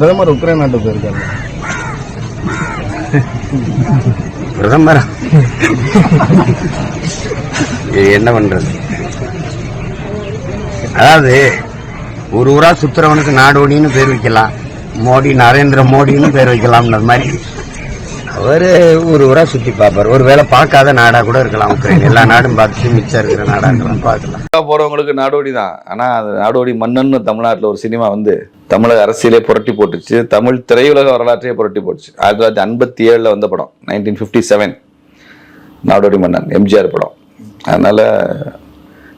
பிரதமர் உக்ரைன் நாட்டு போயிருக்காரு. பிரதமர்? என்ன பண்றது? அதாவது ஒரு ஊரா சுத்துறவனுக்கு நாடோடின்னு பேர் வைக்கலாம். மோடி நரேந்திர மோடின்னு பேர் வைக்கலாம்ன்ற மாதிரி. அவர் ஒரு ஊரா சுற்றி பார்ப்பார். ஒரு வேலை பார்க்காத நாடாக கூட இருக்கலாம் உக்ரைன். எல்லா நாடும் பார்த்துட்டு மிச்சம் இருக்கிற நாடாக இருக்கலாம் பார்க்கலாம். போகிறவங்களுக்கு நாடோடி தான். ஆனால் அது நாடோடி மன்னன் தமிழ்நாட்டில் ஒரு சினிமா வந்து தமிழக அரசியலே புரட்டி போட்டுச்சு. தமிழ் திரையுலக வரலாற்றையே புரட்டி போட்டுச்சு. ஆயிரத்தி தொள்ளாயிரத்தி ஐம்பத்தி ஏழில் வந்த படம் nineteen fifty seven Nadodi Mannan MGR படம். அதனால்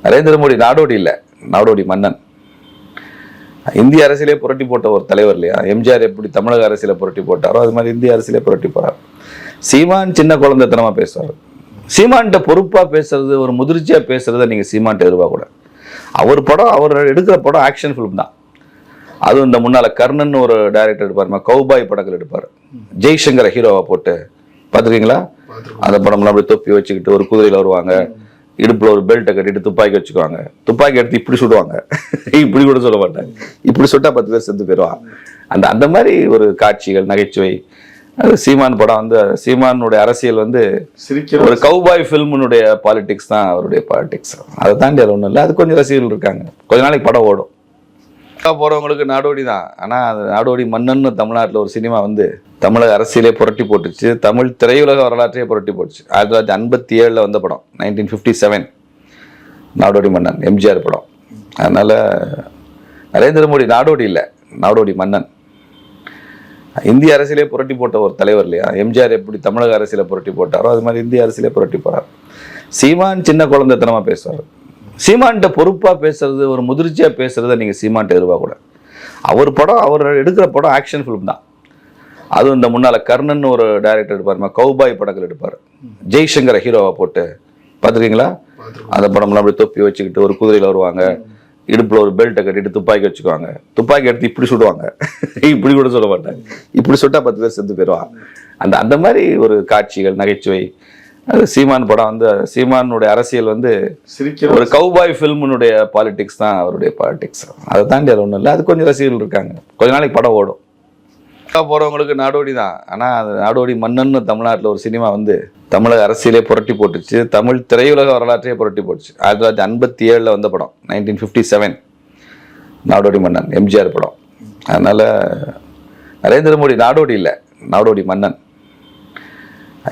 நரேந்திர மோடி நாடோடி இல்லை நாடோடி மன்னன். இந்திய அரசியலே புரட்டி போட்ட ஒரு தலைவர் இல்லையா? எம்ஜிஆர் எப்படி தமிழக அரசியலை புரட்டி போட்டாரோ அது மாதிரி இந்திய அரசியலே புரட்டி போகிறார் சீமான் சின்ன குழந்தைத்தனமா பேசுவார். சீமான்கிட்ட பொறுப்பா பேசுறது ஒரு முதிர்ச்சியா பேசுறதை நீங்க சீமான்ட்ட எதிர்பார்க்க கூடாது அவர் படம் அவர் எடுக்கிற படம் ஆக்ஷன் ஃபிலிம் தான். அதுவும் இந்த முன்னால கர்ணன் ஒரு டைரக்டர் எடுப்பார் கௌபாய் படங்கள் எடுப்பார். ஜெய்சங்கரை ஹீரோவா போட்டு பார்த்துருக்கீங்களா? அந்த படம்லாம் அப்படி தொப்பி வச்சுக்கிட்டு ஒரு குதிரையில வருவாங்க இடுப்புல ஒரு பெல்ட்டை கட்டிட்டு துப்பாக்கி வச்சுக்குவாங்க. துப்பாக்கி எடுத்து இப்படி சுடுவாங்க. இப்படி கூட சொல்ல மாட்டாங்க. இப்படி சுட்டா பத்து பேர் செத்து போயிடுவான் அந்த அந்த மாதிரி ஒரு காட்சிகள் நகைச்சுவை அது சீமான் படம் வந்து சீமானுடைய அரசியல் வந்து ஒரு கௌபாய் ஃபில்முனுடைய பாலிடிக்ஸ் தான் அவருடைய பாலிடிக்ஸ் அதை தாண்டி அது ஒன்றும் இல்லை. அது கொஞ்சம் ரசிகர்கள் இருக்காங்க. கொஞ்ச நாளைக்கு படம் ஓடும். போறவங்களுக்கு நாடோடி தான். ஆனா அது நாடோடி மன்னன் தமிழ்நாட்டுல ஒரு சினிமா வந்து தமிழக அரசியலே புரட்டி போட்டுச்சு. தமிழ் திரையுலக வரலாற்றையே புரட்டி போட்டுச்சு. ஆயிரத்தி தொள்ளாயிரத்தி ஐம்பத்தி ஏழுல வந்த படம் nineteen fifty seven Nadodi Mannan MGR படம். அதனால நரேந்திர மோடி நாடோடி இல்லை. நாடோடி மன்னன். இந்திய அரசியலே புரட்டி போட்ட ஒரு தலைவர் இல்லையா? எம்ஜிஆர் எப்படி தமிழக அரசியலை புரட்டி போட்டாரோ அது மாதிரி இந்திய அரசியலே புரட்டி போறார். சீமான் சின்ன குழந்தைத்தனமா பேசுவார். சீமான்கிட்ட பொறுப்பா பேசுறது ஒரு முதிர்ச்சியா பேசுறதை நீங்க சீமான்ட்ட எதிர்பார்க்க கூடாது அவர் படம் அவர் எடுக்கிற படம் ஆக்ஷன் ஃபிலிம் தான். அதுவும் இந்த முன்னால கர்ணன் ஒரு டைரக்டர் எடுப்பார் கௌபாய் படங்கள் எடுப்பார். ஜெய்சங்கரை ஹீரோவா போட்டு பார்த்துருக்கீங்களா அந்த படம்லாம் அப்படி தொப்பி வச்சுக்கிட்டு ஒரு குதிரையில வருவாங்க. இடுப்புல ஒரு பெல்ட்டை கட்டிட்டு துப்பாக்கி வச்சுக்குவாங்க. துப்பாக்கி எடுத்து இப்படி சுடுவாங்க. இப்படி கூட சொல்ல மாட்டாங்க. இப்படி சுட்டா பத்து பேர் செத்து போயிடுவான் அந்த அந்த மாதிரி ஒரு காட்சிகள் நகைச்சுவை. அது சீமான் படம் வந்து சீமானுடைய அரசியல் வந்து ஒரு கௌபாய் ஃபில்முனுடைய பாலிடிக்ஸ் தான் அவருடைய பாலிடிக்ஸ் அதை தாண்டி அது ஒன்றும் இல்லை. அது கொஞ்சம் ரசிகர்கள் இருக்காங்க. கொஞ்ச நாளைக்கு படம் ஓடும். போகிறவங்களுக்கு நாடோடி தான். ஆனால் அது நாடோடி மன்னன் தமிழ்நாட்டில் ஒரு சினிமா வந்து தமிழக அரசியலே புரட்டி போட்டுச்சு. தமிழ் திரையுலக வரலாற்றையே புரட்டி போட்டுச்சு. ஆயிரத்தி தொள்ளாயிரத்தி ஐம்பத்தி ஏழில் வந்த படம் nineteen fifty seven Nadodi Mannan MGR படம். அதனால் நரேந்திர மோடி நாடோடி இல்லை நாடோடி மன்னன்.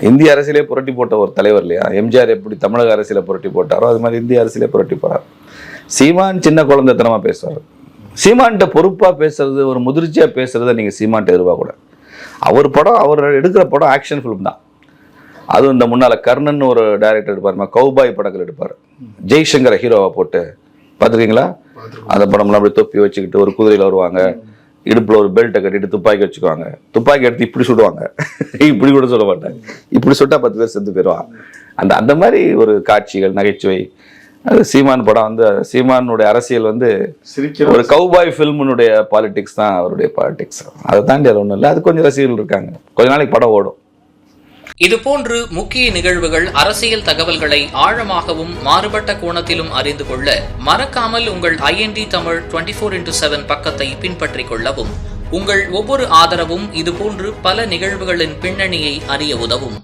இந்திய அரசியலே புரட்டி போட்ட ஒரு தலைவர் இல்லையா? எம்ஜிஆர் எப்படி தமிழக அரசியலை புரட்டி போட்டாரோ அது மாதிரி இந்திய அரசியலே புரட்டி போகிறார் சீமான் சின்ன குழந்தைத்தனமாக பேசுவார். சீமான்கிட்ட பொறுப்பா பேசுறது ஒரு முதிர்ச்சியா பேசுறதை நீங்க சீமான்ட்ட எதிர்பார்க்க கூடாது அவர் படம் அவர் எடுக்கிற படம் ஆக்ஷன் ஃபிலிம் தான். அதுவும் இந்த முன்னால கர்ணன் ஒரு டைரக்டர் எடுப்பார் கௌபாய் படங்கள் எடுப்பார். ஜெய்சங்கரை ஹீரோவா போட்டு பார்த்துருக்கீங்களா? அந்த படம்லாம் அப்படி தொப்பி வச்சுக்கிட்டு ஒரு குதிரையில வருவாங்க. இடுப்புல ஒரு பெல்ட்டை கட்டிட்டு துப்பாக்கி வச்சுக்குவாங்க. துப்பாக்கி எடுத்து இப்படி சுடுவாங்க. இப்படி கூட சொல்ல மாட்டாங்க. இப்படி சுட்டா பத்து பேர் செத்து போயிடுவான் அந்த அந்த மாதிரி ஒரு காட்சிகள் நகைச்சுவை அது சீமான் படம் வந்து சீமானுடைய அரசியல் வந்து ஒரு கௌபாய் ஃபில்முனுடைய பாலிடிக்ஸ் தான் அவருடைய பாலிடிக்ஸ் அதை தாண்டி அது ஒன்றும் இல்லை. அது கொஞ்சம் ரசிகர்கள் இருக்காங்க. கொஞ்ச நாளைக்கு படம் ஓடும். இதுபோன்று முக்கிய நிகழ்வுகள் அரசியல் தகவல்களை ஆழமாகவும் மாறுபட்ட கோணத்திலும் அறிந்து கொள்ள மறக்காமல் உங்கள் IND Tamil twenty four into seven பக்கத்தை பின்பற்றிக் கொள்ளவும் உங்கள் ஒவ்வொரு ஆதரவும் இதுபோன்று பல நிகழ்வுகளின் பின்னணியை அறிய உதவும்.